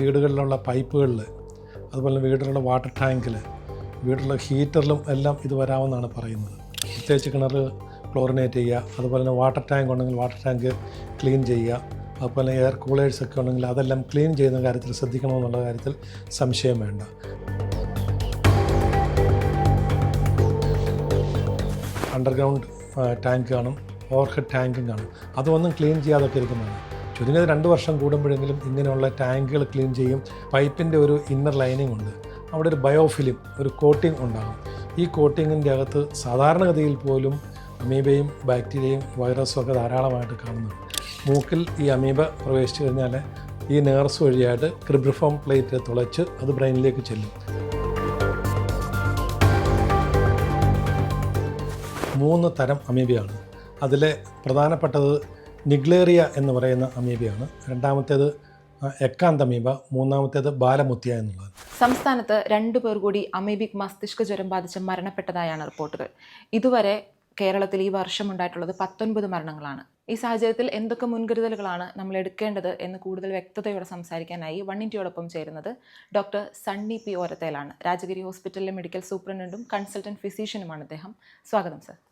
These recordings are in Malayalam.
വീടുകളിലുള്ള പൈപ്പുകളിൽ അതുപോലെ വീടുകളുടെ വാട്ടർ ടാങ്കിൽ വീട്ടിലുള്ള ഹീറ്ററിലും എല്ലാം ഇത് വരാമെന്നാണ് പറയുന്നത്. പ്രത്യേകിച്ച് കിണർ ക്ലോറിനേറ്റ് ചെയ്യുക അതുപോലെ തന്നെ വാട്ടർ ടാങ്ക് ഉണ്ടെങ്കിൽ വാട്ടർ ടാങ്ക് ക്ലീൻ ചെയ്യുക അതുപോലെ എയർ കൂളേഴ്സ് ഒക്കെ ഉണ്ടെങ്കിൽ അതെല്ലാം ക്ലീൻ ചെയ്യുന്ന കാര്യത്തിൽ ശ്രദ്ധിക്കണമെന്നുള്ള കാര്യത്തിൽ സംശയം വേണ്ട. അണ്ടർഗ്രൗണ്ട് ടാങ്ക് കാണും ഓവർഹെഡ് ടാങ്കും കാണും. അതൊന്നും ക്ലീൻ ചെയ്യാതൊക്കെ ഇരിക്കുന്നതാണ്. ചുരുങ്ങിയത് രണ്ട് വർഷം കൂടുമ്പോഴെങ്കിലും ഇങ്ങനെയുള്ള ടാങ്കുകൾ ക്ലീൻ ചെയ്യും. പൈപ്പിന്റെ ഒരു ഇന്നർ ലൈനിങ് ഉണ്ട്. അവിടെ ഒരു ബയോഫിലിം ഒരു കോട്ടിംഗ് ഉണ്ടാകും. ഈ കോട്ടിങ്ങിന്റെ അകത്ത് സാധാരണഗതിയിൽ പോലും അമീബയും ബാക്ടീരിയയും വൈറസും ഒക്കെ ധാരാളമായിട്ട് കാണുന്നുണ്ട്. മൂക്കിൽ ഈ അമീബ പ്രവേശിച്ചു കഴിഞ്ഞാൽ ഈ നേർസ് വഴിയായിട്ട് ക്രിബ്രിഫോം പ്ലേറ്റ് തുളച്ച് അത് ബ്രെയിനിലേക്ക് ചെല്ലും. മൂന്ന് തരം അമീബയാണ്. അതിലെ പ്രധാനപ്പെട്ടത് നിഗ്ലേറിയ എന്ന് പറയുന്ന അമീബയാണ്. രണ്ടാമത്തേത് എക്കാന്ത് അമീബ. മൂന്നാമത്തേത് ബാലമുത്തിയ എന്നുള്ളത്. സംസ്ഥാനത്ത് രണ്ടു പേർ കൂടി അമീബിക് മസ്തിഷ്ക ജ്വരം ബാധിച്ച് മരണപ്പെട്ടതായാണ് റിപ്പോർട്ടുകൾ. ഇതുവരെ കേരളത്തിൽ ഈ വർഷം ഉണ്ടായിട്ടുള്ളത് പത്തൊൻപത് മരണങ്ങളാണ്. ഈ സാഹചര്യത്തിൽ എന്തൊക്കെ മുൻകരുതലുകളാണ് നമ്മൾ എടുക്കേണ്ടത് എന്ന് കൂടുതൽ വ്യക്തതയോടെ സംസാരിക്കാനായി വൺ ചേരുന്നത് ഡോക്ടർ സണ്ണി പി ഓരത്തേലാണ്. രാജഗിരി ഹോസ്പിറ്റലിലെ മെഡിക്കൽ സൂപ്രണ്ടും കൺസൾട്ടന്റ് ഫിസീഷ്യനുമാണ് അദ്ദേഹം. സ്വാഗതം സർ.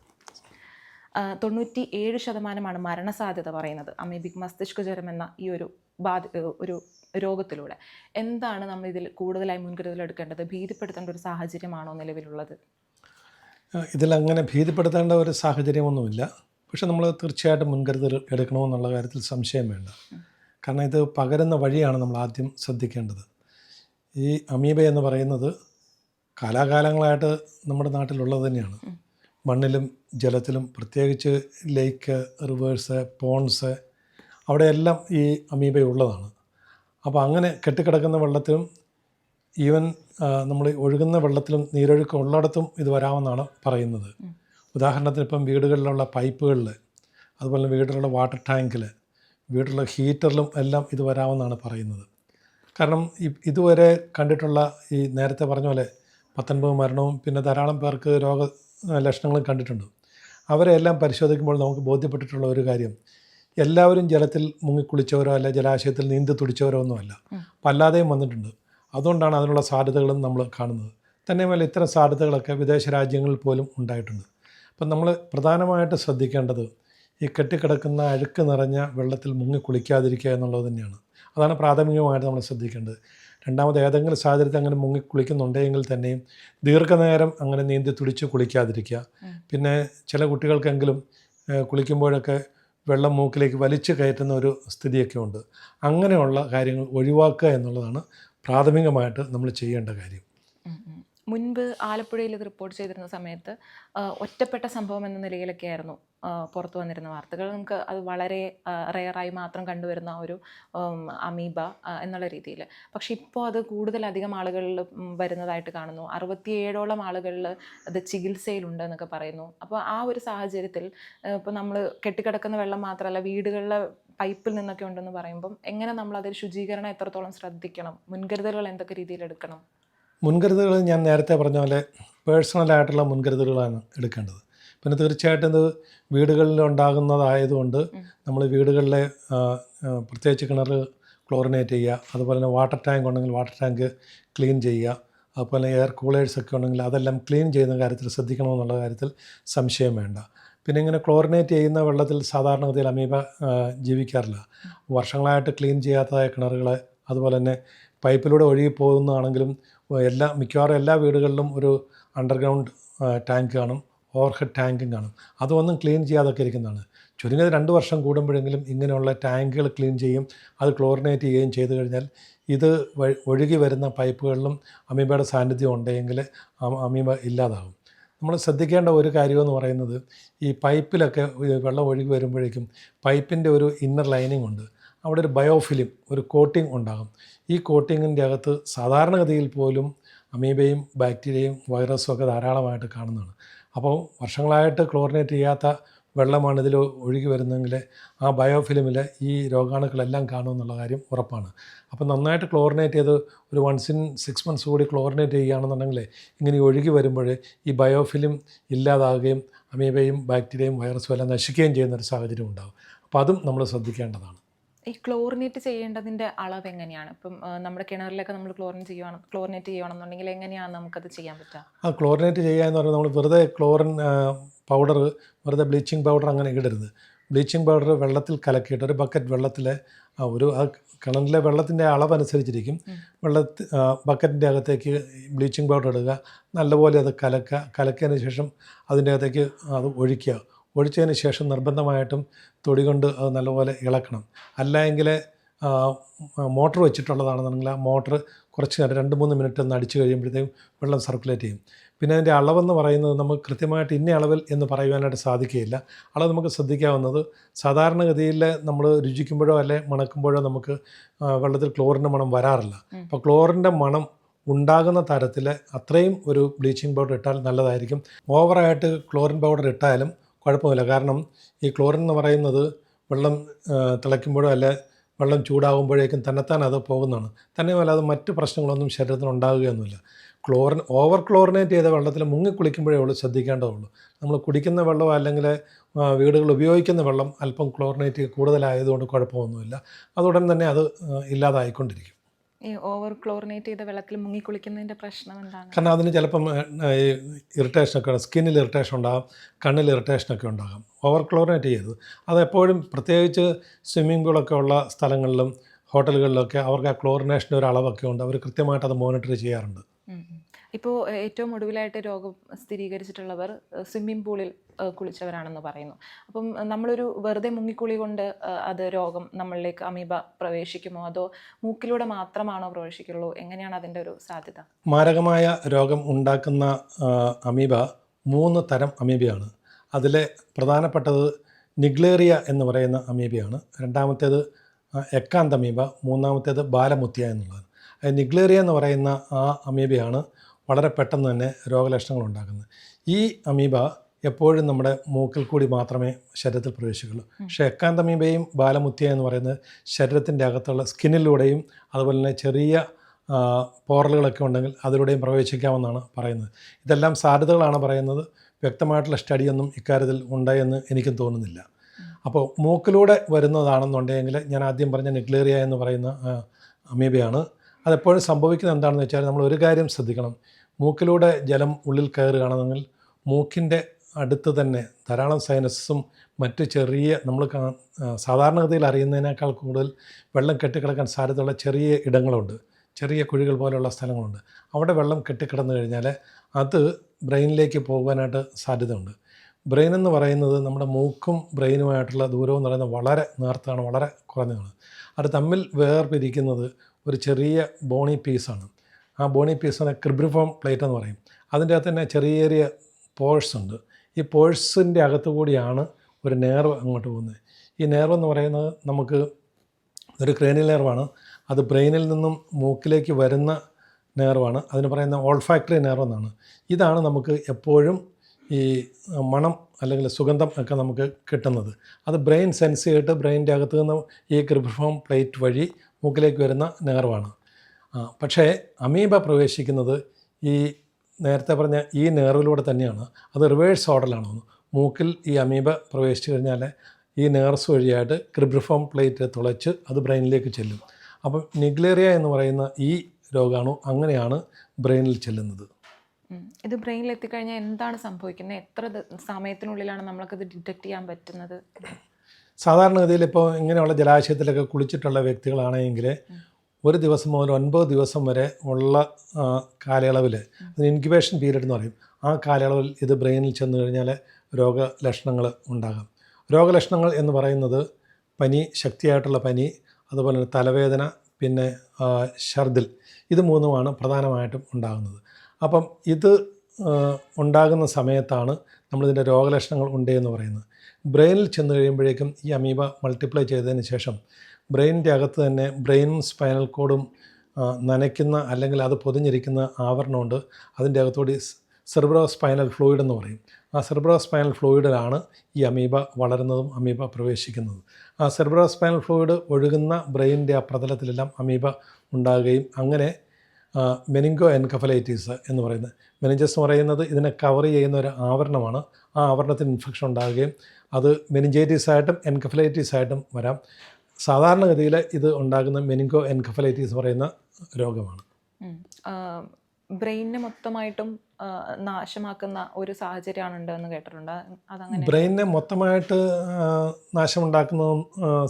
തൊണ്ണൂറ്റി ഏഴ് ശതമാനമാണ് മരണസാധ്യത പറയുന്നത്. അമീബിക് മസ്തിഷ്ക ജ്വരം എന്ന ഈ ഒരു ബാധ ഒരു രോഗത്തിലൂടെ. എന്താണ് നമ്മൾ ഇതിൽ കൂടുതലായി മുൻകരുതൽ എടുക്കേണ്ടത്? ഭീതിപ്പെടുത്തേണ്ട ഒരു സാഹചര്യമാണോ നിലവിലുള്ളത്? ഇതിലങ്ങനെ ഭീതിപ്പെടുത്തേണ്ട ഒരു സാഹചര്യമൊന്നുമില്ല. പക്ഷെ നമ്മൾ തീർച്ചയായിട്ടും മുൻകരുതൽ എടുക്കണമെന്നുള്ള കാര്യത്തിൽ സംശയം വേണ്ട. കാരണം ഇത് പകരുന്ന വഴിയാണ് നമ്മൾ ആദ്യം ശ്രദ്ധിക്കേണ്ടത്. ഈ അമീബ എന്ന് പറയുന്നത് കാലാകാലങ്ങളായിട്ട് നമ്മുടെ നാട്ടിലുള്ളത് തന്നെയാണ്. മണ്ണിലും ജലത്തിലും പ്രത്യേകിച്ച് ലേക്ക് റിവേഴ്സ് പോൺസ് അവിടെയെല്ലാം ഈ അമീബ ഉള്ളതാണ്. അപ്പോൾ അങ്ങനെ കെട്ടിക്കിടക്കുന്ന വെള്ളത്തിലും ഈവൻ നമ്മൾ ഒഴുകുന്ന വെള്ളത്തിലും നീരൊഴുക്ക് ഉള്ളിടത്തും ഇത് വരാമെന്നാണ് പറയുന്നത്. ഉദാഹരണത്തിന് ഇപ്പം വീടുകളിലുള്ള പൈപ്പുകളിൽ അതുപോലെ വീട്ടിലുള്ള വാട്ടർ ടാങ്കിൽ വീട്ടിലുള്ള ഹീറ്ററിലും എല്ലാം ഇത് വരാമെന്നാണ് പറയുന്നത്. കാരണം ഇതുവരെ കണ്ടിട്ടുള്ള ഈ നേരത്തെ പറഞ്ഞ പോലെ പത്തൊൻപത് മരണവും പിന്നെ ധാരാളം പേർക്ക് രോഗ ലക്ഷണങ്ങളും കണ്ടിട്ടുണ്ട്. അവരെ എല്ലാം പരിശോധിക്കുമ്പോൾ നമുക്ക് ബോധ്യപ്പെട്ടിട്ടുള്ള ഒരു കാര്യം. എല്ലാവരും ജലത്തിൽ മുങ്ങിക്കുളിച്ചവരോ അല്ല ജലാശയത്തിൽ നീന്തി തുടിച്ചവരോ ഒന്നുമല്ല. പല്ലാതെയും വന്നിട്ടുണ്ട്. അതുകൊണ്ടാണ് അതിനുള്ള സാധ്യതകളും നമ്മൾ കാണുന്നത്. തന്നെയുമല്ല ഇത്തരം സാധ്യതകളൊക്കെ വിദേശ രാജ്യങ്ങളിൽ പോലും ഉണ്ടായിട്ടുണ്ട്. അപ്പം നമ്മൾ പ്രധാനമായിട്ട് ശ്രദ്ധിക്കേണ്ടത് ഈ കെട്ടിക്കിടക്കുന്ന അഴുക്ക് നിറഞ്ഞ വെള്ളത്തിൽ മുങ്ങി കുളിക്കാതിരിക്കുക എന്നുള്ളത് തന്നെയാണ്. അതാണ് പ്രാഥമികമായിട്ട് നമ്മൾ ശ്രദ്ധിക്കേണ്ടത്. രണ്ടാമത് ഏതെങ്കിലും സാഹചര്യത്തിൽ അങ്ങനെ മുങ്ങി കുളിക്കുന്നുണ്ടെങ്കിൽ തന്നെയും ദീർഘനേരം അങ്ങനെ നീന്തി തുടിച്ച് കുളിക്കാതിരിക്കുക. പിന്നെ ചില കുട്ടികൾക്കെങ്കിലും കുളിക്കുമ്പോഴൊക്കെ വെള്ളം മൂക്കിലേക്ക് വലിച്ചു കയറ്റുന്ന ഒരു സ്ഥിതിയൊക്കെ ഉണ്ട് അങ്ങനെയുള്ള കാര്യങ്ങൾ ഒഴിവാക്കുക എന്നുള്ളതാണ് പ്രാഥമികമായിട്ട് നമ്മൾ ചെയ്യേണ്ട കാര്യം. മുൻപ് ആലപ്പുഴയിൽ ഇത് റിപ്പോർട്ട് ചെയ്തിരുന്ന സമയത്ത് ഒറ്റപ്പെട്ട സംഭവം എന്ന നിലയിലൊക്കെ ആയിരുന്നു പുറത്തു വന്നിരുന്ന വാർത്തകൾ. നമുക്ക് അത് വളരെ റെയറായി മാത്രം കണ്ടുവരുന്ന ഒരു അമീബ എന്നുള്ള രീതിയിൽ. പക്ഷെ ഇപ്പോൾ അത് കൂടുതലധികം ആളുകളിൽ വരുന്നതായിട്ട് കാണുന്നു. അറുപത്തിയേഴോളം ആളുകളിൽ അത് ചികിത്സയിലുണ്ട് എന്നൊക്കെ പറയുന്നു. അപ്പോൾ ആ ഒരു സാഹചര്യത്തിൽ ഇപ്പോൾ നമ്മൾ കെട്ടിക്കിടക്കുന്ന വെള്ളം മാത്രമല്ല വീടുകളിലെ പൈപ്പിൽ നിന്നൊക്കെ ഉണ്ടെന്ന് പറയുമ്പം എങ്ങനെ നമ്മൾ അതിൽ ശുചീകരണം എത്രത്തോളം ശ്രദ്ധിക്കണം? മുൻകരുതലുകൾ എന്തൊക്കെ രീതിയിൽ എടുക്കണം? മുൻകരുതലുകൾ ഞാൻ നേരത്തെ പറഞ്ഞ പോലെ പേഴ്സണലായിട്ടുള്ള മുൻകരുതലുകളാണ് എടുക്കേണ്ടത്. പിന്നെ തീർച്ചയായിട്ടും ഇത് വീടുകളിൽ ഉണ്ടാകുന്നതായതുകൊണ്ട് നമ്മൾ വീടുകളിലെ പ്രത്യേകിച്ച് കിണർ ക്ലോറിനേറ്റ് ചെയ്യുക അതുപോലെ തന്നെ വാട്ടർ ടാങ്ക് ഉണ്ടെങ്കിൽ വാട്ടർ ടാങ്ക് ക്ലീൻ ചെയ്യുക അതുപോലെ എയർ കൂളേഴ്സൊക്കെ ഉണ്ടെങ്കിൽ അതെല്ലാം ക്ലീൻ ചെയ്യുന്ന കാര്യത്തിൽ ശ്രദ്ധിക്കണമെന്നുള്ള കാര്യത്തിൽ സംശയം വേണ്ട. പിന്നെ ഇങ്ങനെ ക്ലോറിനേറ്റ് ചെയ്യുന്ന വെള്ളത്തിൽ സാധാരണഗതിയിൽ അമീബ ജീവിക്കാറില്ല. വർഷങ്ങളായിട്ട് ക്ലീൻ ചെയ്യാത്തതായ കിണറുകൾ അതുപോലെ തന്നെ പൈപ്പിലൂടെ ഒഴുകി പോകുന്നതാണെങ്കിലും എല്ലാ മിക്കവാറും എല്ലാ വീടുകളിലും ഒരു അണ്ടർഗ്രൗണ്ട് ടാങ്ക് കാണും ഓവർഹെഡ് ടാങ്കും കാണും. അതൊന്നും ക്ലീൻ ചെയ്യാതൊക്കെ ഇരിക്കുന്നതാണ്. ചുരുങ്ങിയത് രണ്ട് വർഷം കൂടുമ്പോഴെങ്കിലും ഇങ്ങനെയുള്ള ടാങ്കുകൾ ക്ലീൻ ചെയ്യും അത് ക്ലോറിനേറ്റ് ചെയ്യുകയും ചെയ്തു കഴിഞ്ഞാൽ ഇത് ഒഴുകി വരുന്ന പൈപ്പുകളിലും അമീബയുടെ സാന്നിധ്യം ഉണ്ടെങ്കിൽ അമ- അമീബ ഇല്ലാതാകും നമ്മൾ ശ്രദ്ധിക്കേണ്ട ഒരു കാര്യമെന്ന് പറയുന്നത് ഈ പൈപ്പിലൊക്കെ വെള്ളം ഒഴുകി വരുമ്പോഴേക്കും പൈപ്പിന്റെ ഒരു ഇന്നർ ലൈനിങ് ഉണ്ട്. അവിടെ ഒരു ബയോഫിലിം ഒരു കോട്ടിംഗ് ഉണ്ടാകും. ഈ കോട്ടിങ്ങിന്റെ അകത്ത് സാധാരണഗതിയിൽ പോലും അമീബയും ബാക്ടീരിയയും വൈറസും ഒക്കെ ധാരാളമായിട്ട് കാണുന്നതാണ്. അപ്പോൾ വർഷങ്ങളായിട്ട് ക്ലോറിനേറ്റ് ചെയ്യാത്ത വെള്ളമാണ് ഇതിൽ ഒഴുകി വരുന്നതെങ്കിൽ ആ ബയോഫിലിമിൽ ഈ രോഗാണുക്കളെല്ലാം കാണുമെന്നുള്ള കാര്യം ഉറപ്പാണ്. അപ്പോൾ നന്നായിട്ട് ക്ലോറിനേറ്റ് ചെയ്ത് ഒരു വൺസ് ഇൻ സിക്സ് മന്ത്സ് കൂടി ക്ലോറിനേറ്റ് ചെയ്യുകയാണെന്നുണ്ടെങ്കിൽ ഇങ്ങനെ ഒഴുകി വരുമ്പോൾ ഈ ബയോഫിലിം ഇല്ലാതാകുകയും അമീബയും ബാക്ടീരിയയും വൈറസും എല്ലാം നശിക്കുകയും ചെയ്യുന്ന ഒരു സാഹചര്യം ഉണ്ടാകും. അപ്പോൾ അതും നമ്മൾ ശ്രദ്ധിക്കേണ്ടതാണ്. ഈ ക്ലോറിനേറ്റ് ചെയ്യേണ്ടതിന്റെ അളവ് എങ്ങനെയാണ്? ഇപ്പം നമ്മുടെ കിണറിലൊക്കെ നമ്മൾ ക്ലോറിൻ ചെയ്യുവാണ് ക്ലോറിനേറ്റ് ചെയ്യുകയാണെന്നുണ്ടെങ്കിൽ എങ്ങനെയാണ് നമുക്കത് ചെയ്യാൻ പറ്റുക ആ ക്ലോറിനേറ്റ് ചെയ്യുക എന്ന് പറയുന്നത് നമ്മൾ വെറുതെ ക്ലോറിൻ പൗഡർ വെറുതെ ബ്ലീച്ചിങ് പൗഡർ അങ്ങനെ ഇടരുത്. ബ്ലീച്ചിങ് പൗഡർ വെള്ളത്തിൽ കലക്കിയിട്ട് ഒരു ബക്കറ്റ് വെള്ളത്തിൽ ഒരു ആ കിണറിലെ വെള്ളത്തിന്റെ അനുസരിച്ചിരിക്കും വെള്ളത്തിൽ ബക്കറ്റിന്റെ അകത്തേക്ക് ബ്ലീച്ചിങ് പൗഡർ ഇടുക. നല്ലപോലെ അത് കലക്കുക കലക്കിയതിന് ശേഷം അതിന്റെ അകത്തേക്ക് അത് ഒഴിക്കുക. ഒഴിച്ചതിന് ശേഷം നിർബന്ധമായിട്ടും തൊടി കൊണ്ട് അത് നല്ലപോലെ ഇളക്കണം. അല്ല എങ്കിൽ മോട്ടർ വെച്ചിട്ടുള്ളതാണെന്നുണ്ടെങ്കിൽ ആ മോട്ടർ കുറച്ച് നേരം രണ്ട് മൂന്ന് മിനിറ്റ് ഒന്ന് അടിച്ചു കഴിയുമ്പോഴത്തേക്കും വെള്ളം സർക്കുലേറ്റ് ചെയ്യും. പിന്നെ അതിന്റെ അളവെന്ന് പറയുന്നത് നമുക്ക് കൃത്യമായിട്ട് ഇന്ന അളവിൽ എന്ന് പറയുവാനായിട്ട് സാധിക്കുകയില്ല. അളവ് നമുക്ക് ശ്രദ്ധിക്കാവുന്നത് സാധാരണഗതിയിൽ നമ്മൾ രുചിക്കുമ്പോഴോ അല്ലെ മണക്കുമ്പോഴോ നമുക്ക് വെള്ളത്തിൽ ക്ലോറിന്റെ മണം വരാറില്ല. അപ്പോൾ ക്ലോറിന്റെ മണം ഉണ്ടാകുന്ന തരത്തിൽ അത്രയും ഒരു ബ്ലീച്ചിങ് പൗഡർ ഇട്ടാൽ നല്ലതായിരിക്കും. ഓവറായിട്ട് ക്ലോറിൻ പൗഡർ ഇട്ടാലും കുഴപ്പമില്ല കാരണം ഈ ക്ലോറിൻ എന്ന് പറയുന്നത് വെള്ളം തിളയ്ക്കുമ്പോഴോ അല്ലെ വെള്ളം ചൂടാകുമ്പോഴേക്കും തന്നെത്താൻ അത് പോകുന്നതാണ്. തന്നെയുമല്ല അത് മറ്റ് പ്രശ്നങ്ങളൊന്നും ശരീരത്തിന് ഉണ്ടാകുകയൊന്നുമില്ല. ക്ലോറിൻ ഓവർ ക്ലോറിനേറ്റ് ചെയ്ത വെള്ളത്തിൽ മുങ്ങി കുളിക്കുമ്പോഴേ ഉള്ളൂ ശ്രദ്ധിക്കേണ്ടതുള്ളൂ. നമ്മൾ കുടിക്കുന്ന വെള്ളം അല്ലെങ്കിൽ വീടുകൾ ഉപയോഗിക്കുന്ന വെള്ളം അല്പം ക്ലോറിനേറ്റ് കൂടുതലായതുകൊണ്ട് കുഴപ്പമൊന്നുമില്ല. അതുടൻ തന്നെ അത് ഇല്ലാതായിക്കൊണ്ടിരിക്കും. ഈ ഓവർ ക്ലോറിനേറ്റ് ചെയ്ത വെള്ളത്തിൽ മുങ്ങി കുളിക്കുന്നതിന്റെ പ്രശ്നം എന്താണ്? കാരണം അതിന് ചിലപ്പം ഇറിറ്റേഷൻ ഇറിറ്റേഷനൊക്കെ സ്കിന്നിൽ ഇറിറ്റേഷൻ ഉണ്ടാകും കണ്ണിൽ ഇറിറ്റേഷനൊക്കെ ഉണ്ടാകും. ഓവർ ക്ലോറിനേറ്റ് ചെയ്തത് അത് എപ്പോഴും പ്രത്യേകിച്ച് സ്വിമ്മിംഗ് പൂളൊക്കെ ഉള്ള സ്ഥലങ്ങളിലും ഹോട്ടലുകളിലൊക്കെ അവർക്ക് ആ ക്ലോറിനേഷന്റെ ഒരു അളവൊക്കെ ഉണ്ട്. അവർ കൃത്യമായിട്ട് അത് മോണിറ്റർ ചെയ്യാറുണ്ട്. ഇപ്പോൾ ഏറ്റവും ഒടുവിലായിട്ട് രോഗം സ്ഥിരീകരിച്ചിട്ടുള്ളവർ സ്വിമ്മിംഗ് പൂളിൽ കുളിച്ചവരാണെന്ന് പറയുന്നു. അപ്പം നമ്മളൊരു വെറുതെ മുങ്ങിക്കുളി കൊണ്ട് അത് രോഗം നമ്മളിലേക്ക് അമീബ പ്രവേശിക്കുമോ? അതോ മൂക്കിലൂടെ മാത്രമാണോ പ്രവേശിക്കുള്ളൂ? എങ്ങനെയാണ് അതിന്റെ ഒരു സാധ്യത? മാരകമായ രോഗം ഉണ്ടാക്കുന്ന അമീബ മൂന്ന് തരം അമീബയാണ്. അതിലെ പ്രധാനപ്പെട്ടത് നിഗ്ലേറിയ എന്ന് പറയുന്ന അമീബയാണ്. രണ്ടാമത്തേത് എക്കാന്തമീബ മൂന്നാമത്തേത് ബാലമുത്തിയ എന്നുള്ളതാണ്. നിഗ്ലേറിയ എന്ന് പറയുന്ന ആ അമീബയാണ്. വളരെ പെട്ടെന്ന് തന്നെ രോഗലക്ഷണങ്ങൾ ഉണ്ടാക്കുന്നത് ഈ അമീബ എപ്പോഴും നമ്മുടെ മൂക്കിൽ കൂടി മാത്രമേ ശരീരത്തിൽ പ്രവേശിക്കുള്ളൂ. പക്ഷേ എക്കാന്തമീബയും ബാലമുത്തിയ എന്ന് പറയുന്നത് ശരീരത്തിന്റെ അകത്തുള്ള സ്കിന്നിലൂടെയും അതുപോലെ തന്നെ ചെറിയ പോറലുകളൊക്കെ ഉണ്ടെങ്കിൽ അതിലൂടെയും പ്രവേശിക്കാമെന്നാണ് പറയുന്നത്. ഇതെല്ലാം സാധ്യതകളാണ് പറയുന്നത്. വ്യക്തമായിട്ടുള്ള സ്റ്റഡിയൊന്നും ഇക്കാര്യത്തിൽ ഉണ്ടായെന്ന് എനിക്കും തോന്നുന്നില്ല. അപ്പോൾ മൂക്കിലൂടെ വരുന്നതാണെന്നുണ്ടെങ്കിൽ ഞാൻ ആദ്യം പറഞ്ഞ നിക്ലേറിയ എന്ന് പറയുന്ന അമീബയാണ്. അതെപ്പോഴും സംഭവിക്കുന്നത് എന്താണെന്ന് വെച്ചാൽ നമ്മൾ ഒരു കാര്യം ശ്രദ്ധിക്കണം. മൂക്കിലൂടെ ജലം ഉള്ളിൽ കയറുകയാണെന്നെങ്കിൽ മൂക്കിന്റെ അടുത്ത് തന്നെ ധാരാളം സൈനസും മറ്റ് ചെറിയ നമ്മൾ സാധാരണഗതിയിൽ അറിയുന്നതിനേക്കാൾ കൂടുതൽ വെള്ളം കെട്ടിക്കിടക്കാൻ സാധ്യതയുള്ള ചെറിയ ഇടങ്ങളുണ്ട്. ചെറിയ കുഴികൾ പോലെയുള്ള സ്ഥലങ്ങളുണ്ട്. അവിടെ വെള്ളം കെട്ടിക്കിടന്നു കഴിഞ്ഞാൽ അത് ബ്രെയിനിലേക്ക് പോകാനായിട്ട് സാധ്യതയുണ്ട്. ബ്രെയിൻ എന്ന് പറയുന്നത് നമ്മുടെ മൂക്കും ബ്രെയിനുമായിട്ടുള്ള ദൂരവും എന്ന് പറയുന്നത് വളരെ നേർത്താണ് വളരെ കുറഞ്ഞതാണ്. അത് തമ്മിൽ വേർപിരിക്കുന്നത് ഒരു ചെറിയ ബോണി പീസാണ്. ആ ബോണി പീസിനെ ക്രിബ്രിഫോം പ്ലേറ്റ് എന്ന് പറയും. അതിന്റെ അകത്ത് തന്നെ ചെറിയ ചെറിയ പോഴ്സ് ഉണ്ട്. ഈ പോഴ്സിന്റെ അകത്തു കൂടിയാണ് ഒരു നേർവ് അങ്ങോട്ട് പോകുന്നത്. ഈ നേർവ് എന്ന് പറയുന്നത് നമുക്ക് ഒരു ക്രേനിൽ നേർവാണ്. അത് ബ്രെയിനിൽ നിന്നും മൂക്കിലേക്ക് വരുന്ന നേർവാണ്. അതിന് പറയുന്ന ഓൾഫാക്ടറി നേർവ് എന്നാണ്. ഇതാണ് നമുക്ക് എപ്പോഴും ഈ മണം അല്ലെങ്കിൽ സുഗന്ധം ഒക്കെ നമുക്ക് കിട്ടുന്നത്. അത് ബ്രെയിൻ സെൻസ് ചെയ്തിട്ട് ബ്രെയിനിന്റെ അകത്ത് നിന്ന് ഈ ക്രിബ്രിഫോം പ്ലേറ്റ് വഴി മൂക്കിലേക്ക് വരുന്ന നെർവാണ്. പക്ഷേ അമീബ പ്രവേശിക്കുന്നത് ഈ നേരത്തെ പറഞ്ഞ ഈ നേർവിലൂടെ തന്നെയാണ്. അത് റിവേഴ്സ് ഓർഡറിലാണ് മൂക്കിൽ ഈ അമീബ പ്രവേശിച്ചു കഴിഞ്ഞാൽ ഈ നേർസ് വഴിയായിട്ട് ക്രിബ്രിഫോം പ്ലേറ്റ് തുളച്ച് അത് ബ്രെയിനിലേക്ക് ചെല്ലും. അപ്പം നിഗ്ലേറിയ എന്ന് പറയുന്ന ഈ രോഗാണു അങ്ങനെയാണ് ബ്രെയിനിൽ ചെല്ലുന്നത്. ഇത് ബ്രെയിനിൽ എത്തിക്കഴിഞ്ഞാൽ എന്താണ് സംഭവിക്കുന്നത്? എത്ര സമയത്തിനുള്ളിലാണ് നമ്മൾക്ക് നമ്മൾക്കത് ഡിറ്റക്ട് ചെയ്യാൻ പറ്റുന്നത്? സാധാരണഗതിയിൽ ഇപ്പോൾ ഇങ്ങനെയുള്ള ജലാശയത്തിലൊക്കെ കുളിച്ചിട്ടുള്ള വ്യക്തികളാണെങ്കിൽ ഒരു ദിവസം മുതൽ ഒൻപത് ദിവസം വരെ ഉള്ള കാലയളവിൽ അതിന് ഇൻക്യുബേഷൻ പീരീഡ് എന്ന് പറയും. ആ കാലയളവിൽ ഇത് ബ്രെയിനിൽ ചെന്ന് കഴിഞ്ഞാൽ രോഗലക്ഷണങ്ങൾ ഉണ്ടാകാം. രോഗലക്ഷണങ്ങൾ എന്ന് പറയുന്നത് പനി ശക്തിയായിട്ടുള്ള പനി അതുപോലെ തന്നെ തലവേദന പിന്നെ ഛർദിൽ ഇത് മൂന്നുമാണ് പ്രധാനമായിട്ടും ഉണ്ടാകുന്നത്. അപ്പം ഇത് ഉണ്ടാകുന്ന സമയത്താണ് നമ്മളിതിന്റെ രോഗലക്ഷണങ്ങൾ ഉണ്ട് എന്ന് പറയുന്നത്. ബ്രെയിനിൽ ചെന്ന് കഴിയുമ്പോഴേക്കും ഈ അമീബ മൾട്ടിപ്ലൈ ചെയ്തതിന് ശേഷം ബ്രെയിനിന്റെ അകത്ത് തന്നെ ബ്രെയിനും സ്പൈനൽ കോഡും നനയ്ക്കുന്ന അല്ലെങ്കിൽ അത് പൊതിഞ്ഞിരിക്കുന്ന ആവരണമുണ്ട്. അതിന്റെ അകത്തോടി സെർബ്രോ സ്പൈനൽ ഫ്ലൂയിഡ് എന്ന് പറയും. ആ സെർബ്രോ സ്പൈനൽ ഫ്ലൂയിഡിലാണ് ഈ അമീബ വളരുന്നതും അമീബ പ്രവേശിക്കുന്നതും. ആ സെർബ്രോ സ്പൈനൽ ഫ്ലൂയിഡ് ഒഴുകുന്ന ബ്രെയിനിന്റെ ആ പ്രതലത്തിലെല്ലാം അമീബ ഉണ്ടാകുകയും അങ്ങനെ മെനിങ്കോ എൻകഫലൈറ്റീസ് എന്ന് പറയുന്നത് മെനിഞ്ചസ് എന്ന് പറയുന്നത് ഇതിനെ കവർ ചെയ്യുന്ന ഒരു ആവരണമാണ്. ആ ആവരണത്തിന് ഇൻഫെക്ഷൻ ഉണ്ടാകുകയും അത് മെനിഞ്ചൈറ്റീസ് ആയിട്ടും എൻകഫലൈറ്റീസ് ആയിട്ടും വരാം. സാധാരണഗതിയിൽ ഇത് ഉണ്ടാകുന്ന മെനിങ്കോ എൻകഫലൈറ്റീസ് പറയുന്ന രോഗമാണ്. ബ്രെയിനിനെ മൊത്തമായിട്ടും നാശമാക്കുന്ന ഒരു സാഹചര്യമാണ് ഉണ്ടെന്ന് കേട്ടിട്ടുണ്ട്. അതങ്ങനെ ബ്രെയിനിനെ മൊത്തമായിട്ട് നാശമുണ്ടാക്കുന്ന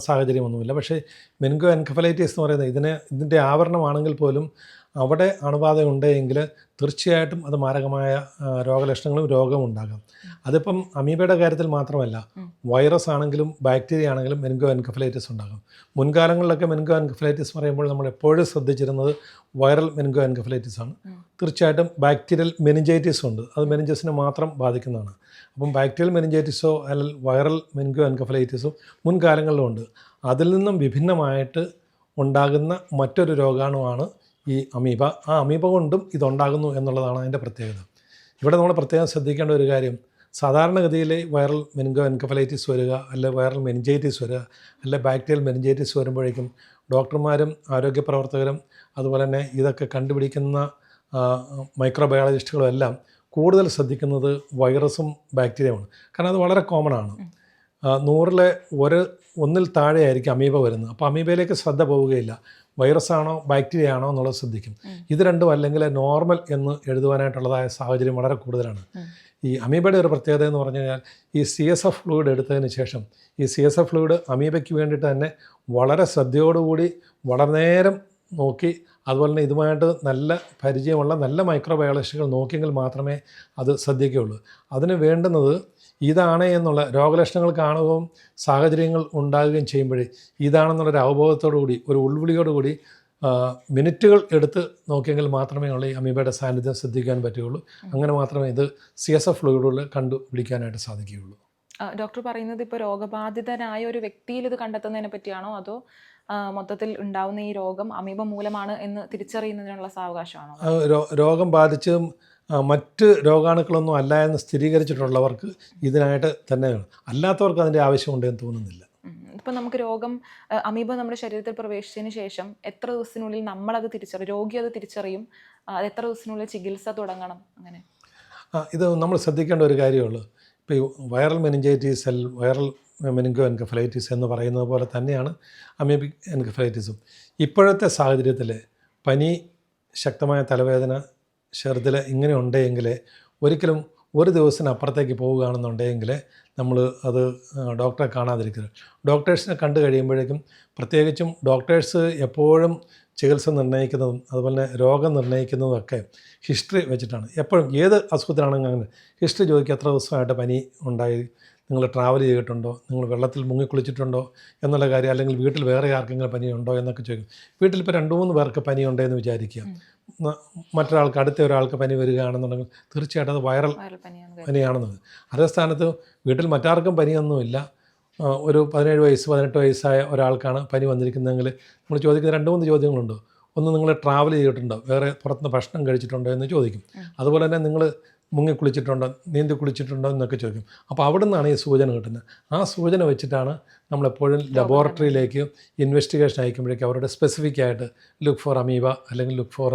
സാഹചര്യമൊന്നുമില്ല. പക്ഷേ മെനിങ്കോ എൻകഫലൈറ്റീസ് എന്ന് പറയുന്നത് ഇതിനെ ഇതിന്റെ ആവരണമാണെങ്കിൽ പോലും അവിടെ അണുബാധ ഉണ്ടെങ്കിൽ തീർച്ചയായിട്ടും അത് മാരകമായ രോഗലക്ഷണങ്ങളും രോഗവും ഉണ്ടാകാം അതിപ്പം അമീബയുടെ കാര്യത്തിൽ മാത്രമല്ല വൈറസ് ആണെങ്കിലും ബാക്ടീരിയ ആണെങ്കിലും മെനിങ്കോ എൻകഫലൈറ്റിസ് ഉണ്ടാകും. മുൻകാലങ്ങളിലൊക്കെ മെനിങ്കോ എൻകഫലൈറ്റിസ് പറയുമ്പോൾ നമ്മൾ എപ്പോഴും ശ്രദ്ധിച്ചിരുന്നത് വൈറൽ മെനിങ്കോ എൻകഫലൈറ്റിസ് ആണ് തീർച്ചയായിട്ടും ബാക്ടീരിയൽ മെനിഞ്ചൈറ്റിസ് ഉണ്ട്. അത് മെനിഞ്ചസിനെ മാത്രം ബാധിക്കുന്നതാണ്. അപ്പം ബാക്ടീരിയൽ മെനിഞ്ചൈറ്റിസോ അല്ലെങ്കിൽ വൈറൽ മെനിങ്കോ എൻകഫലൈറ്റിസോ മുൻകാലങ്ങളിലും ഉണ്ട് അതിൽ നിന്നും വിഭിന്നമായിട്ട് ഉണ്ടാകുന്ന മറ്റൊരു രോഗാണുവാണ് ഈ അമീബ ആ അമീബ കൊണ്ടും ഇതുണ്ടാകുന്നു എന്നുള്ളതാണ് അതിന്റെ പ്രത്യേകത. ഇവിടെ നമ്മൾ പ്രത്യേകം ശ്രദ്ധിക്കേണ്ട ഒരു കാര്യം സാധാരണഗതിയിൽ വൈറൽ മെനിങ്കോ എൻകഫലൈറ്റിസ് വരിക അല്ലെ വൈറൽ മെനിഞ്ചൈറ്റിസ് വരിക അല്ലെ ബാക്ടീരിയൽ മെനിഞ്ചൈറ്റിസ് വരുമ്പോഴേക്കും ഡോക്ടർമാരും ആരോഗ്യ പ്രവർത്തകരും അതുപോലെ തന്നെ ഇതൊക്കെ കണ്ടുപിടിക്കുന്ന മൈക്രോബയോളജിസ്റ്റുകളും എല്ലാം കൂടുതൽ ശ്രദ്ധിക്കുന്നത് വൈറസും ബാക്ടീരിയയുമാണ്. കാരണം അത് വളരെ കോമൺ ആണ്. നൂറിലെ ഒരു ഒന്നിൽ താഴെയായിരിക്കും അമീബ വരുന്നത്. അപ്പോൾ അമീബയിലേക്ക് ശ്രദ്ധ പോവുകയില്ല. വൈറസ് ആണോ ബാക്ടീരിയ ആണോ എന്നുള്ളത് ശ്രദ്ധിക്കും. ഇത് രണ്ടും അല്ലെങ്കിൽ നോർമൽ എന്ന് എഴുതുവാനായിട്ടുള്ളതായ സാഹചര്യം വളരെ കൂടുതലാണ്. ഈ അമീബയുടെ ഒരു പ്രത്യേകത എന്ന് പറഞ്ഞു കഴിഞ്ഞാൽ ഈ സി എസ് എഫ് ഫ്ലൂയിഡ് എടുത്തതിന് ശേഷം ഈ സി എസ് എഫ് ഫ്ലൂയിഡ് അമീബയ്ക്ക് വേണ്ടിയിട്ട് തന്നെ വളരെ ശ്രദ്ധയോടുകൂടി വളരെ നേരം നോക്കി അതുപോലെ തന്നെ ഇതുമായിട്ട് നല്ല പരിചയമുള്ള നല്ല മൈക്രോബയോളജിസ്റ്റുകൾ നോക്കിയെങ്കിൽ മാത്രമേ അത് ശ്രദ്ധിക്കുകയുള്ളൂ. അതിന് വേണ്ടുന്നത് ഇതാണ് എന്നുള്ള രോഗലക്ഷണങ്ങൾ കാണുകയും സാഹചര്യങ്ങൾ ഉണ്ടാകുകയും ചെയ്യുമ്പോഴേ ഇതാണെന്നുള്ളൊരു അവബോധത്തോടു കൂടി ഒരു ഉൾവിളിയോടുകൂടി കൂടി മിനിറ്റുകൾ എടുത്ത് നോക്കിയെങ്കിൽ മാത്രമേ ഉള്ളൂ ഈ അമീബയുടെ സാന്നിധ്യം ശ്രദ്ധിക്കാൻ പറ്റുകയുള്ളൂ. അങ്ങനെ മാത്രമേ ഇത് സി എസ് എഫ് ഫ്ലൂയിഡുകൾ കണ്ടുപിടിക്കാനായിട്ട് സാധിക്കുകയുള്ളൂ. ഡോക്ടർ പറയുന്നത് ഇപ്പോൾ രോഗബാധിതനായ ഒരു വ്യക്തിയിൽ ഇത് കണ്ടെത്തുന്നതിനെ പറ്റിയാണോ? അതോ മൊത്തത്തിൽ ഉണ്ടാവുന്ന ഈ രോഗം അമീബ മൂലമാണ് എന്ന് തിരിച്ചറിയുന്നതിനുള്ള സാവകാശമാണോ? രോഗം ബാധിച്ചും ആ, മറ്റ് രോഗാണുക്കളൊന്നും അല്ല എന്ന് സ്ഥിരീകരിച്ചിട്ടുള്ളവർക്ക് ഇതിനായിട്ട് തന്നെ അല്ലാത്തവർക്ക് അതിന്റെ ആവശ്യമുണ്ടെന്ന് തോന്നുന്നില്ല. ഇപ്പം നമുക്ക് രോഗം അമീബ നമ്മുടെ ശരീരത്തിൽ പ്രവേശിച്ചതിന് ശേഷം എത്ര ദിവസത്തിനുള്ളിൽ നമ്മളത് തിരിച്ചറിയും രോഗി അത് തിരിച്ചറിയും അത് എത്ര ദിവസത്തിനുള്ളിൽ ചികിത്സ തുടങ്ങണം അങ്ങനെ? ആ, ഇത് നമ്മൾ ശ്രദ്ധിക്കേണ്ട ഒരു കാര്യമുള്ളൂ. ഇപ്പോൾ ഈ വൈറൽ മെനിഞ്ചൈറ്റീസ് അൽ വൈറൽ മെനിങ്കോ എൻകഫലൈറ്റിസ് എന്ന് പറയുന്നത് പോലെ തന്നെയാണ് അമീബിക് എൻകഫലൈറ്റിസും. ഇപ്പോഴത്തെ സാഹചര്യത്തിൽ പനി ശക്തമായ തലവേദന ഛർദിൽ ഇങ്ങനെ ഉണ്ടെങ്കിൽ ഒരിക്കലും ഒരു ദിവസത്തിന് അപ്പുറത്തേക്ക് പോവുകയാണെന്നുണ്ടെങ്കിൽ നമ്മൾ അത് ഡോക്ടറെ കാണാതിരിക്കരുത്. ഡോക്ടേഴ്സിനെ കണ്ടു കഴിയുമ്പോഴേക്കും പ്രത്യേകിച്ചും ഡോക്ടേഴ്സ് എപ്പോഴും ചികിത്സ നിർണയിക്കുന്നതും അതുപോലെ രോഗം നിർണയിക്കുന്നതും ഒക്കെ ഹിസ്റ്ററി വെച്ചിട്ടാണ്. എപ്പോഴും ഏത് അസുഖത്തിനാണെങ്കിൽ അങ്ങനെ ഹിസ്റ്ററി ചോദിക്കുക എത്ര ദിവസമായിട്ട് പനി ഉണ്ടായി നിങ്ങൾ ട്രാവൽ ചെയ്തിട്ടുണ്ടോ? നിങ്ങൾ വെള്ളത്തിൽ മുങ്ങിക്കുളിച്ചിട്ടുണ്ടോ എന്നുള്ള കാര്യം അല്ലെങ്കിൽ വീട്ടിൽ വേറെ ആർക്കെങ്കിലും പനിയുണ്ടോ എന്നൊക്കെ ചോദിക്കും. വീട്ടിൽ ഇപ്പോൾ രണ്ട് മൂന്ന് പേർക്ക് പനിയുണ്ടെന്ന് വിചാരിക്കുക ന- മറ്റൊരാൾക്ക് അടുത്ത ഒരാൾക്ക് പനി വരികയാണെന്നുണ്ടെങ്കിൽ തീർച്ചയായിട്ടും അത് വൈറൽ. പനിയാണെന്നത് അതേ സ്ഥാനത്ത് വീട്ടിൽ മറ്റാർക്കും പനിയൊന്നുമില്ല. ഒരു പതിനേഴ് വയസ്സ് പതിനെട്ട് വയസ്സായ ഒരാൾക്കാണ് പനി വന്നിരിക്കുന്നതെങ്കിൽ നമ്മൾ ചോദിക്കുന്ന രണ്ട് മൂന്ന് ചോദ്യങ്ങളുണ്ട്. ഒന്ന് നിങ്ങൾ ട്രാവൽ ചെയ്തിട്ടുണ്ടോ? വേറെ പുറത്തുനിന്ന് ഭക്ഷണം കഴിച്ചിട്ടുണ്ടോ എന്ന് ചോദിക്കും. അതുപോലെ തന്നെ നിങ്ങൾ മുങ്ങി കുളിച്ചിട്ടുണ്ടോ നീന്തി കുളിച്ചിട്ടുണ്ടോ എന്നൊക്കെ ചോദിക്കും. അപ്പോൾ അവിടെ നിന്നാണ് ഈ സൂചന കിട്ടുന്നത്. ആ സൂചന വെച്ചിട്ടാണ് നമ്മളെപ്പോഴും ലബോറട്ടറിയിലേക്ക് ഇൻവെസ്റ്റിഗേഷൻ അയക്കുമ്പോഴേക്കും അവരുടെ സ്പെസിഫിക് ആയിട്ട് ലുക്ക് ഫോർ അമീബ അല്ലെങ്കിൽ ലുക്ക് ഫോർ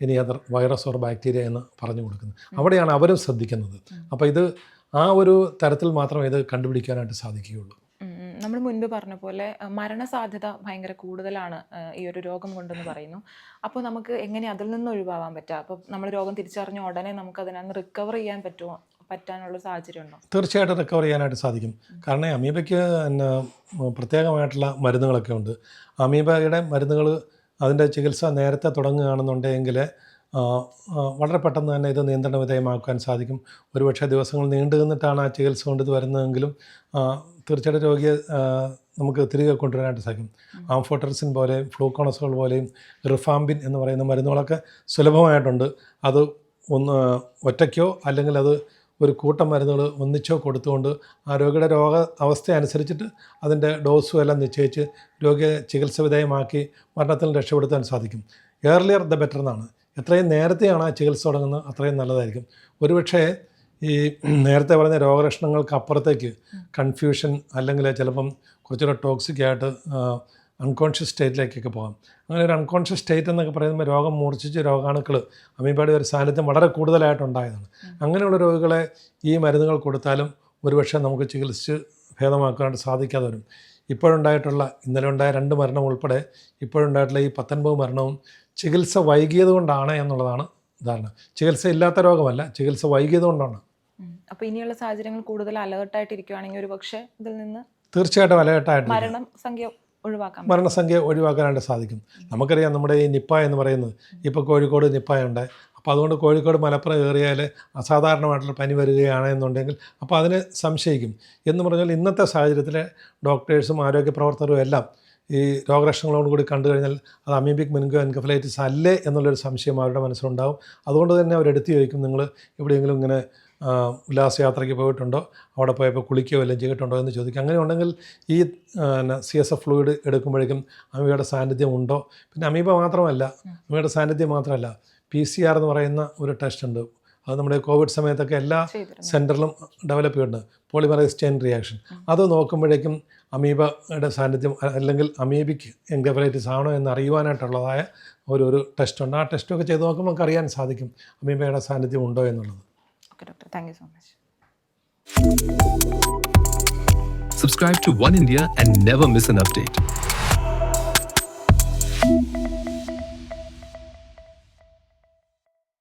ഇനി അതർ വൈറസ് ഓർ ബാക്ടീരിയ എന്ന് പറഞ്ഞു കൊടുക്കുന്നത്. അവിടെയാണ് അവരും ശ്രദ്ധിക്കുന്നത്. അപ്പോൾ ഇത് ആ ഒരു തരത്തിൽ മാത്രമേ ഇത് കണ്ടുപിടിക്കാനായിട്ട് സാധിക്കുകയുള്ളൂ. നമ്മൾ മുൻപ് പറഞ്ഞ പോലെ മരണസാധ്യത ഭയങ്കര കൂടുതലാണ് ഈ ഒരു രോഗം കൊണ്ടെന്ന് പറയുന്നു. അപ്പോൾ നമുക്ക് എങ്ങനെ അതിൽ നിന്ന് ഒഴിവാകാൻ പറ്റുക അപ്പോൾ നമ്മൾ രോഗം തിരിച്ചറിഞ്ഞ ഉടനെ നമുക്ക് അതിൽ നിന്ന് റിക്കവർ ചെയ്യാൻ പറ്റുമോ പറ്റാനുള്ള സാഹചര്യം ഉണ്ടോ തീർച്ചയായിട്ടും റിക്കവർ ചെയ്യാനായിട്ട് സാധിക്കും. കാരണം അമീബയ്ക്ക് എന്നാ പ്രത്യേകമായിട്ടുള്ള മരുന്നുകളൊക്കെ ഉണ്ട്. അമീബയുടെ മരുന്നുകൾ അതിന്റെ ചികിത്സ നേരത്തെ തുടങ്ങുകയാണെന്നുണ്ടെങ്കിൽ വളരെ പെട്ടെന്ന് തന്നെ ഇത് നിയന്ത്രണ വിധേയമാക്കാൻ സാധിക്കും. ഒരുപക്ഷെ ദിവസങ്ങൾ നീണ്ടു നിന്നിട്ടാണ് ആ ചികിത്സ കൊണ്ട് ഇത് വരുന്നതെങ്കിലും തീർച്ചയായിട്ടും രോഗിയെ നമുക്ക് തിരികെ കൊണ്ടുവരാനായിട്ട് സാധിക്കും. ആംഫോട്ടർസിൻ പോലെയും ഫ്ലൂക്കോണസുകൾ പോലെയും റിഫാംബിൻ എന്ന് പറയുന്ന മരുന്നുകളൊക്കെ സുലഭമായിട്ടുണ്ട്. അത് ഒന്ന് ഒറ്റയ്ക്കോ അല്ലെങ്കിൽ അത് ഒരു കൂട്ടം മരുന്നുകൾ ഒന്നിച്ചോ കൊടുത്തുകൊണ്ട് ആ രോഗിയുടെ രോഗ അവസ്ഥ അനുസരിച്ചിട്ട് അതിന്റെ ഡോസും എല്ലാം നിശ്ചയിച്ച് രോഗിയെ ചികിത്സ വിധേയമാക്കി മരണത്തിൽ രക്ഷപ്പെടുത്താൻ സാധിക്കും. ഏർലിയർ ദ ബെറ്റർ എന്നാണ്. എത്രയും നേരത്തെയാണ് ആ ചികിത്സ തുടങ്ങുന്നത് അത്രയും നല്ലതായിരിക്കും. ഒരുപക്ഷേ ഈ നേരത്തെ പറഞ്ഞ രോഗലക്ഷണങ്ങൾക്ക് അപ്പുറത്തേക്ക് കൺഫ്യൂഷൻ അല്ലെങ്കിൽ ചിലപ്പം കുറച്ചുകൂടെ ടോക്സിക് ആയിട്ട് അൺകോൺഷ്യസ് സ്റ്റേറ്റിലേക്കൊക്കെ പോകാം. അങ്ങനെ ഒരു അൺകോൺഷ്യസ് സ്റ്റേറ്റ് എന്നൊക്കെ പറയുമ്പോൾ രോഗം മൂർച്ഛിച്ച് രോഗാണുക്കൾ അമീബയുടെ ഒരു സാന്നിധ്യം വളരെ കൂടുതലായിട്ടുണ്ടായതാണ് അങ്ങനെയുള്ള രോഗികളെ ഈ മരുന്നുകൾ കൊടുത്താലും ഒരുപക്ഷെ നമുക്ക് ചികിത്സിച്ച് ഭേദമാക്കാനായിട്ട് സാധിക്കാതെ വരും. ഇപ്പോഴുണ്ടായിട്ടുള്ള ഇന്നലെ ഉണ്ടായ രണ്ട് മരണം ഉൾപ്പെടെ ഇപ്പോഴുണ്ടായിട്ടുള്ള ഈ പത്തൊൻപത് മരണവും ചികിത്സ വൈകിയത് കൊണ്ടാണ് എന്നുള്ളതാണ് ധാരണ ചികിത്സ ഇല്ലാത്ത രോഗമല്ല. ചികിത്സ വൈകിയതുകൊണ്ടാണ്. അപ്പോൾ ഇനിയുള്ള സാഹചര്യങ്ങൾ കൂടുതൽ അലേർട്ടായിട്ടിരിക്കുകയാണെങ്കിൽ ഒരു പക്ഷേ ഇതിൽ നിന്ന് തീർച്ചയായിട്ടും അലേർട്ടായിട്ട് മരണസംഖ്യ ഒഴിവാക്കാം. മരണസംഖ്യ ഒഴിവാക്കാനായിട്ട് സാധിക്കും. നമുക്കറിയാം നമ്മുടെ ഈ നിപ്പ എന്ന് പറയുന്നത് ഇപ്പോൾ കോഴിക്കോട് നിപ്പയുണ്ട്. അപ്പോൾ അതുകൊണ്ട് കോഴിക്കോട് മലപ്പുറം ഏറിയാൽ അസാധാരണമായിട്ടുള്ള പനി വരികയാണ് എന്നുണ്ടെങ്കിൽ അപ്പോൾ അതിനെ സംശയിക്കും. എന്ന് പറഞ്ഞാൽ ഇന്നത്തെ സാഹചര്യത്തിലെ ഡോക്ടേഴ്സും ആരോഗ്യ പ്രവർത്തകരും എല്ലാം ഈ രോഗലക്ഷണങ്ങളോട് കൂടി കണ്ടു കഴിഞ്ഞാൽ അത് അമീബിക് മെനിങ്കോ എൻകഫലൈറ്റിസ് അല്ലേ എന്നുള്ളൊരു സംശയം അവരുടെ മനസ്സിലുണ്ടാവും. അതുകൊണ്ട് തന്നെ അവരെടുത്ത് ചോദിക്കും നിങ്ങൾ എവിടെയെങ്കിലും ഇങ്ങനെ ഉല്ലാസയാത്രയ്ക്ക് പോയിട്ടുണ്ടോ? അവിടെ പോയപ്പോൾ കുളിക്കുകയോ അല്ലെങ്കിൽ ചെയ്തിട്ടുണ്ടോ? എന്ന് ചോദിക്കും. അങ്ങനെ ഉണ്ടെങ്കിൽ ഈ സി എസ് എഫ് ഫ്ലൂയിഡ് എടുക്കുമ്പോഴേക്കും അമീബയുടെ സാന്നിധ്യം ഉണ്ടോ? പിന്നെ അമീബ മാത്രമല്ല അമീബയുടെ സാന്നിധ്യം മാത്രമല്ല പി സി ആർ എന്ന് പറയുന്ന ഒരു ടെസ്റ്റ് ഉണ്ട്. അത് നമ്മുടെ കോവിഡ് സമയത്തൊക്കെ എല്ലാ സെന്ററിലും ഡെവലപ്പ് ചെയ്യുന്നുണ്ട് പോളിമറൈസ് ചെയിൻ റിയാക്ഷൻ. അത് നോക്കുമ്പോഴേക്കും അമീബയുടെ സാന്നിധ്യം അല്ലെങ്കിൽ അമീബിക്ക് എൻകഫലൈറ്റിസ് ആണോ എന്ന് അറിയുവാനായിട്ടുള്ളതായ ഒരു ഒരു ടെസ്റ്റ് ഉണ്ട്. ആ ടെസ്റ്റൊക്കെ ചെയ്ത് നോക്കുമ്പോൾ നമുക്ക് അറിയാൻ സാധിക്കും അമീബയുടെ സാന്നിധ്യം ഉണ്ടോ എന്നുള്ളത്. Okay doctor thank you so much Subscribe to One India and never miss an update.